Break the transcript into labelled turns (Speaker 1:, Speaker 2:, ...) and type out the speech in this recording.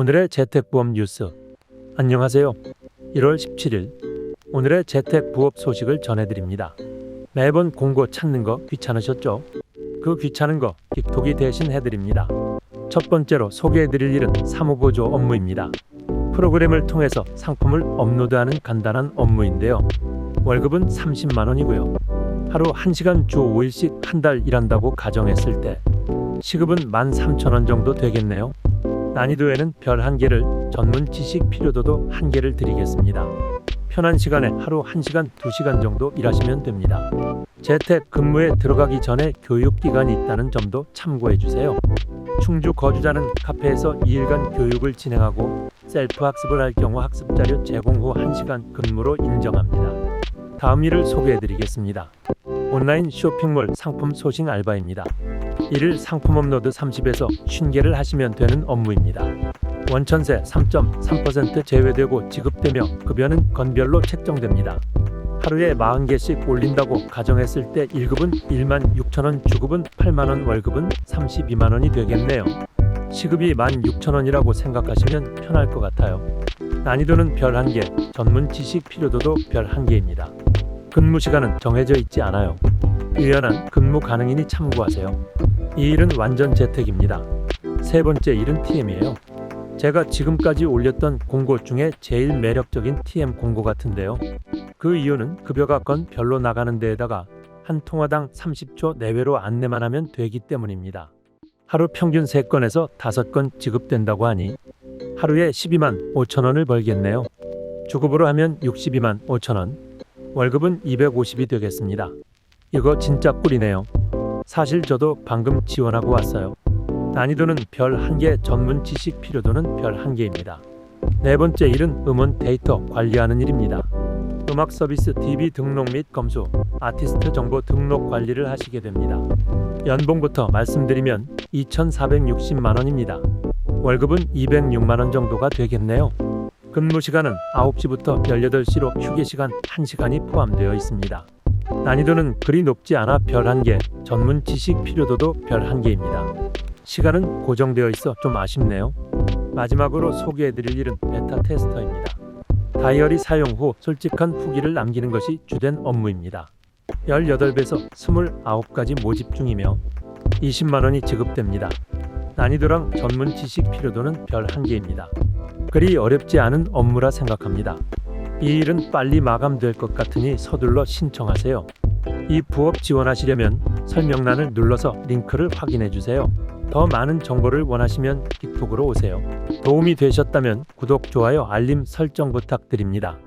Speaker 1: 오늘의 재택보험 뉴스. 안녕하세요. 1월 17일 오늘의 재택부업 소식을 전해드립니다. 매번 공고 찾는 거 귀찮으셨죠? 그 귀찮은 거 틱톡이 대신 해드립니다. 첫 번째로 소개해드릴 일은 사무보조 업무입니다. 프로그램을 통해서 상품을 업로드하는 간단한 업무인데요. 월급은 30만 원이고요. 하루 1시간 주 5일씩 한 달 일한다고 가정했을 때 시급은 13,000원 정도 되겠네요. 난이도에는 별 한 개를 전문 지식 필요도도 한 개를 드리겠습니다. 편한 시간에 하루 1시간, 2시간 정도 일하시면 됩니다. 재택 근무에 들어가기 전에 교육 기간이 있다는 점도 참고해 주세요. 충주 거주자는 카페에서 2일간 교육을 진행하고 셀프 학습을 할 경우 학습 자료 제공 후 1시간 근무로 인정합니다. 다음 일을 소개해 드리겠습니다. 온라인 쇼핑몰 상품 소싱 알바입니다. 1일 상품 업로드 30에서 50개를 하시면 되는 업무입니다. 원천세 3.3% 제외되고 지급되며 급여는 건별로 책정됩니다. 하루에 40개씩 올린다고 가정했을 때 1급은 1만 6천원, 주급은 8만원, 월급은 32만원이 되겠네요. 시급이 16,000원이라고 생각하시면 편할 것 같아요. 난이도는 별 1개, 전문 지식 필요도도 별 1개입니다. 근무 시간은 정해져 있지 않아요. 유연한 근무 가능이니 참고하세요. 이 일은 완전 재택입니다. 세 번째 일은 TM이에요. 제가 지금까지 올렸던 공고 중에 제일 매력적인 TM 공고 같은데요. 그 이유는 급여가 건 별로 나가는 데에다가 한 통화당 30초 내외로 안내만 하면 되기 때문입니다. 하루 평균 3건에서 5건 지급된다고 하니 하루에 12만 5천 원을 벌겠네요. 주급으로 하면 62만 5천 원, 월급은 250이 되겠습니다. 이거 진짜 꿀이네요. 사실 저도 방금 지원하고 왔어요. 난이도는 별 1개, 전문 지식 필요도는 별 1개입니다. 네 번째 일은 음원 데이터 관리하는 일입니다. 음악 서비스 DB 등록 및 검수, 아티스트 정보 등록 관리를 하시게 됩니다. 연봉부터 말씀드리면 2,460만 원입니다. 월급은 206만 원 정도가 되겠네요. 근무 시간은 9시부터 18시로 휴게 시간 1시간이 포함되어 있습니다. 난이도는 그리 높지 않아 별 1개, 전문 지식 필요도도 별 1개입니다. 시간은 고정되어 있어 좀 아쉽네요. 마지막으로 소개해드릴 일은 베타 테스터입니다. 다이어리 사용 후 솔직한 후기를 남기는 것이 주된 업무입니다. 18배에서 29가지 모집 중이며 20만 원이 지급됩니다. 난이도랑 전문 지식 필요도는 별 1개입니다. 그리 어렵지 않은 업무라 생각합니다. 이 일은 빨리 마감될 것 같으니 서둘러 신청하세요. 이 부업 지원하시려면 설명란을 눌러서 링크를 확인해 주세요. 더 많은 정보를 원하시면 틱톡으로 오세요. 도움이 되셨다면 구독, 좋아요, 알림 설정 부탁드립니다.